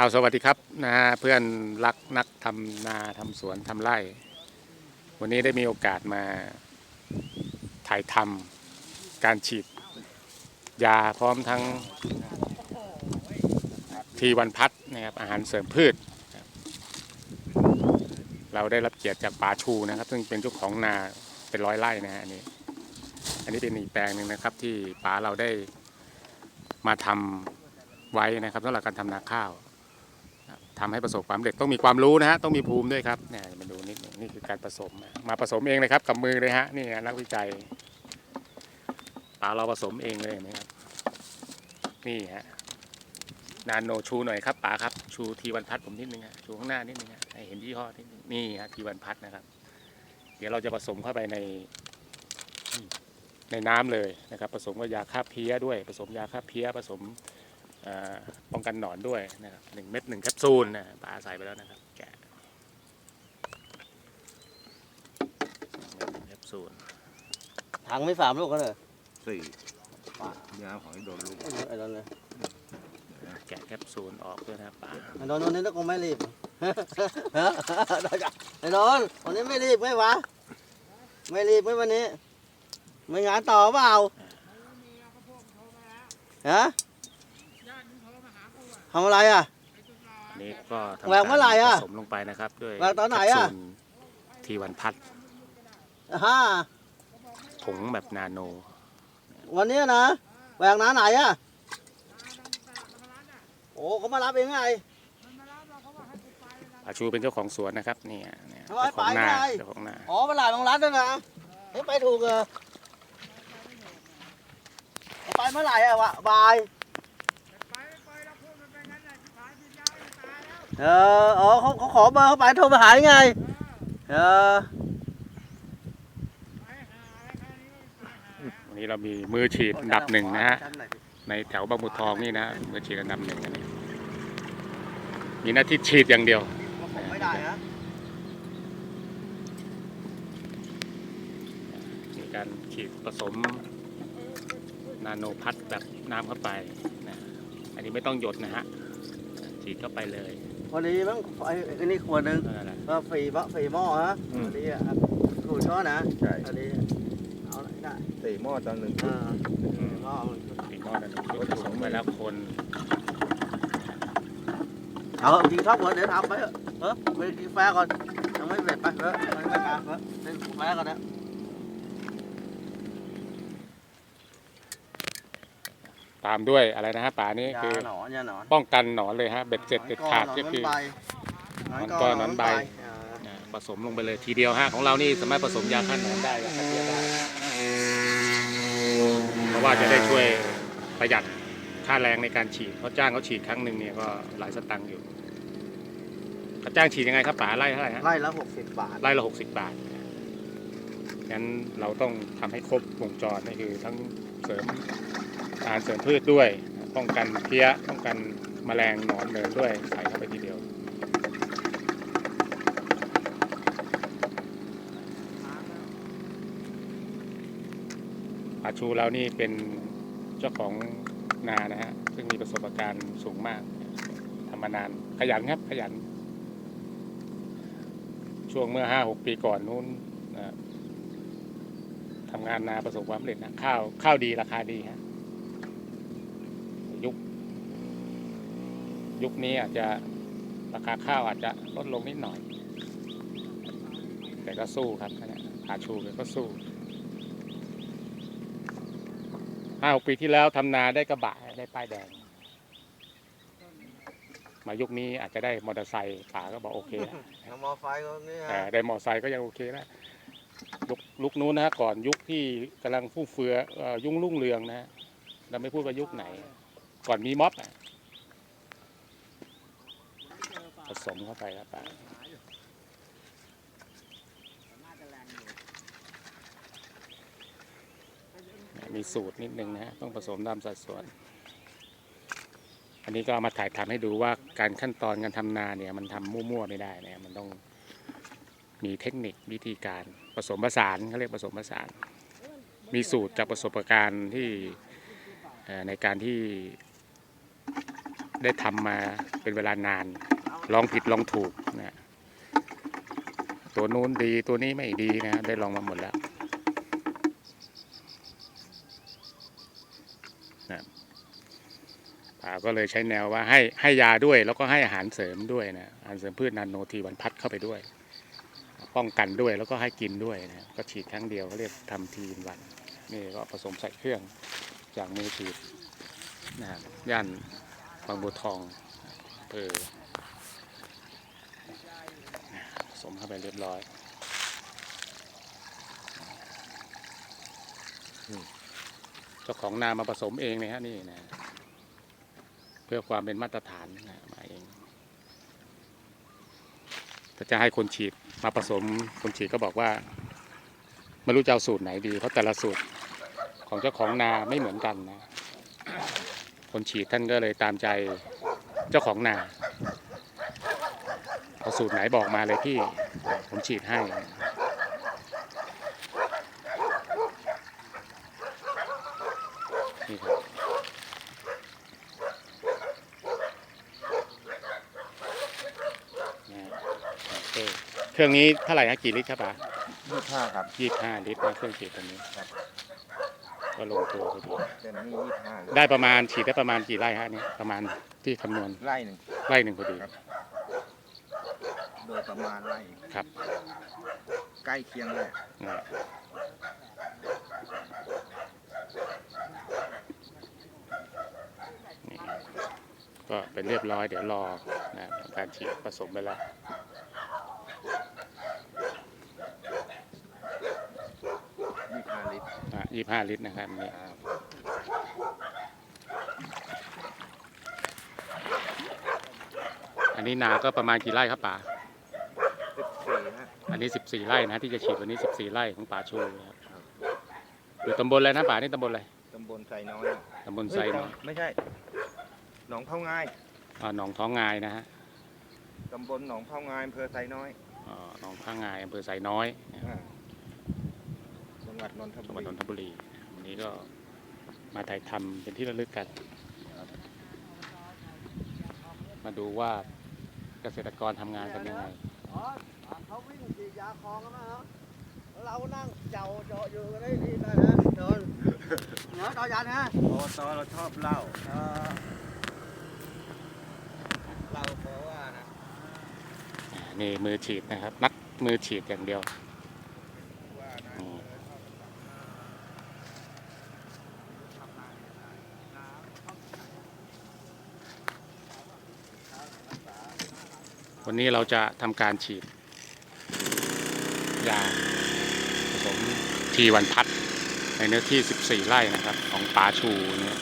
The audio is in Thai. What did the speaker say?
เอาสวัสดีครับนะฮะเพื่อนรักนักทำนาทำสวนทำไร่ วันนี้ได้มีโอกาสมาถ่ายทำการฉีด ยาพร้อมทั้งทีวันพัดนะครับอาหารเสริมพืช เราได้รับเกียรติจากป่าชูนะครับ ซึ่งเป็นเจ้าของนาเป็นร้อยไร่นะฮะอันนี้ อันนี้เป็นอีกแปลงหนึ่งนะครับที่ป่าเราได้มาทำไว้นะครับสำหรับการทำนาข้าว ทำให้ประสบความสำเร็จต้องมีความรู้นะฮะต้องมีภูมิด้วยครับเนี่ยมาดูนิดหนึงนี่คือการผสม มาผสมเองเลยครับกับมือเลยฮะนี่นักวิจัยปลาเราผสมเองเลยนะครับนี่ฮะนาโนชูหน่อยครับป๋าครับชูทีวันพัดผมนิดนึงฮะชูข้างหน้านิดนึงฮะให้เห็นยี่ห้อนิดนึงนี่ฮะทีวันพัดนะครับ เดี๋ยวเราจะผสมเข้าไปในในน้ำเลยนะครับ ผสมกับยาฆ่าเพี้ยด้วย ผสมยาฆ่าเพี้ยผสม ป้องกันหนอนด้วยนะครับหนึ่งเม็ดหนึ่งแคปซูลนะปลาใส่ไปแล้วนะครับแกะหนึ่งเม็ดหนึ่งแคปซูลถังไม่สามลูกกันเลยสี่ยาของไอ้โดนลูกไอ้โดนเลยแกะแคปซูลออกด้วยนะครับปลาไอ้โดนวันนี้ก็คงไม่รีบไอ้โดนวันนี้ไม่รีบไม่วะไม่รีบไม่วันนี้ ไม่งานต่อเปล่าฮะ ทำอะไรอะ อันนี้ก็ทำแหวกเมื่อไหร่อะผสมลงไปนะครับด้วยแหวกตอนไหนอะ แคปซูลทีวันพัดฮ่าถุงแบบนาโน วันนี้นะแหวกน้าไหนอะโอ้เขามารับเองไง อาชูเป็นเจ้าของสวนนะครับนี่ฮะเนี่ยเอาไว้เจ้าของนาไปไง เจ้าของนาอ๋อมาหลานของรัฐด้วยนะเฮ้ยไปถูกเหรอไปเมื่อไหร่อะวะบาย เอออ๋อเขาเขาขอเบอร์เขาไปโทรไปหายังไง เออวันนี้เรามีมือฉีดอันดับหนึ่งนะฮะ ในแถวบางบัวทองนี่นะมือฉีดอันดับหนึ่งอันนี้มีหน้าที่ฉีดอย่างเดียว ผมไม่ได้นะมีการฉีดผสมนาโนพัดแบบน้ำเข้าไปนะอันนี้ไม่ต้องหยดนะฮะ ฉีดเข้าไปเลย พอดีมั้งไอ้ไอ้นี่ขวดหนึ่งนั่นแหละ ก็ฟรีบะฟรีหม้อฮะพอดีอะขูดก็นะใช่พอดีเอาได้สี่หม้อตอนหนึ่งเออหม้อมันสีก้อนนั้นผสมไปแล้วคนเอากินข้าวก่อนเดี๋ยวทำไปเถอะเออไปกินกาแฟก่อนยังไม่เสร็จไปเออไม่ไม่กาเออไปกินกาแฟก่อนนะ ตามด้วยอะไรนะฮะป่านี้ยาคือหนอนยาหนอนป้องกันหนอนเลยฮะเบ็ดเสร็จเด็ดขาดก็คือ หนหนออนนกกออหหนนออนนใบใบ อ่านะผสมลงไปเลยทีเดียวฮะของเรานี่สามารถผสมยาฆ่าหนอนได้ยาฆ่าเพี้ยได้เพราะว่าจะได้ช่วยประหยัดค่าแรงในการฉีดเขาจ้างเขาฉีดครั้งหนึ่งเนี่ยก็หลายสตังค์อยู่เขาจ้างฉีดยังไงครับป๋าไล่เท่าไหร่ฮะไล่ละหกสิบบาท ไล่ละหกสิบบาทงั้นเราต้องทำให้ครบวงจรนี่คือทั้งเสริม อาหารเสริมพืชด้วย ป้องกันเพี้ย ป้องกันแมลงหนอนเดินด้วย ใส่เข้าไปทีเดียว อาชูเรานี่เป็นเจ้าของนานะฮะ ซึ่งมีประสบการณ์สูงมากทำมานาน ขยันครับ ขยัน ช่วงเมื่อห้าหกปีก่อนนู้นนะทำงานนาประสบความสำเร็จนะข้าวข้าวดีราคาดีฮะยุค ยุคนี้อาจจะราคาข้าวอาจจะลดลงนิดหน่อย แต่ก็สู้ครับนะอาชูเลยก็สู้ห้าหกปีที่แล้วทำนาได้กระบะได้ป้ายแดง มายุคนี้อาจจะได้มอเตอร์ไซค์ป๋าก็บอกโอเคแล้วเอามอไฟก็นี่แต่ฮะได้มอไซค์ก็ยังโอเคแล้วยุคลุกนู้นนะฮะก่อนยุคที่กำลังฟุ่มเฟือเอ่อยุ่งรุ่งเรืองนะฮะเราไม่พูดว่ายุคไหน ก่อนมีม็อบอะ ผสมเข้าไปแล้วไปมีสูตรนิดนึงนะฮะต้องผสมตามสัดส่วน อันนี้ก็เอามาถ่ายทำให้ดูว่าการขั้นตอนการทำนาเนี่ย มันทำมั่วๆไม่ได้นะมันต้องมีเทคนิควิธีการผสมผสานเขาเรียกผสมผสาน มีสูตรจากประสบการณ์ที่ในการที่ได้ทำมาเป็นเวลานาน ลองผิดลองถูกนะตัวนู้นดีตัวนี้ไม่ดีนะได้ลองมาหมดแล้วนะป่าก็เลยใช้แนวว่าให้ให้ยาด้วย แล้วก็ให้อาหารเสริมด้วยนะอาหารเสริมพืชนาโนทีวันพัดเข้าไปด้วย ป้องกันด้วยแล้วก็ให้กินด้วยนะก็ฉีดครั้งเดียวเขาเรียกทำทีนวันนี่ก็ผสมใส่เครื่องจากมือฉีดนะย่านบางบัวทองอำเภอผ สมเข้าไปเรียบร้อยเจ้าของนามาผสมเองเลยฮะนี่นะ เพื่อความเป็นมาตรฐานนะมาเองถ้าจะให้คนฉีดมาผสมคนฉีดก็บอกว่าไม่รู้จะเอาสูตรไหนดี เพราะแต่ละสูตรของเจ้าของนาไม่เหมือนกันนะ คนฉีดท่านก็เลยตามใจเจ้าของนา เอาสูตรไหนบอกมาเลยพี่ ผมฉีดให้ นี่ครับนะโอเคเครื่องนี้เท่าไหร่ฮะกี่ลิตรครับป๋ายี่ห้าครับยี่ห้าลิตรนะเครื่องฉีดตัวนี้ครับก็ลงตัวพอดีเป็นนี่ยี่ห้าได้ประมาณฉีดได้ประมาณกี่ไร่ฮะเนี่ยประมาณที่คำนวณไร่หนึ่งไร่หนึ่งพอดีครับ โดยประมาณไร่ครับใกล้เคียงเลยนะนี่ก็เป็นเรียบร้อยเดี๋ยวรอนะทำการฉีดผสมไปแล้วยี่ห้าลิตรยี่ห้าลิตรนะครับนี่ครับอันนี้นาก็ประมาณกี่ไร่ครับป่าสิบสี่ฮะอั นนี้สิบสี่ไร่นะที่จะฉีดวันนี้สิบสี่ไร่ของป่าชูนะครับอยู่ตำบลอะไรนะป่านี่ตำบลอะไรตำบลไซน้อยตำบลไซน้อยไม่ใช่ หนองเผาง่ายอ่าหนองท้องงายนะฮะตำบลหนองเผาง่ายอำเภอไซน้อยอ่าหนองท้องงายอำเภอไซน้อยนะครับอ่าจังหวัดนนทจังหบุวัดรีนนทบุรีวันนี้ก็มาถ่ายทำเป็นที่ระลึกกัน มาดูว่าเกษตรกรทำงานกันยังไง อ๋อเขาวิ่งฉีดยาคลองกันนะฮะเรานั่งเจ้าเจาะอยู่กันได้ดีนะฮะโดนเหนียวต่อยันฮะโอ้ตอเราชอบเหล้าเออเหล้าเพราะว่านะอ่านี่มือฉีดนะครับ นักมือฉีดอย่างเดียว วันนี้เราจะทำการฉีดยาผสมทีวันพัดในเนื้อที่ 14 ไร่นะครับ ของป่าชูเนี่ย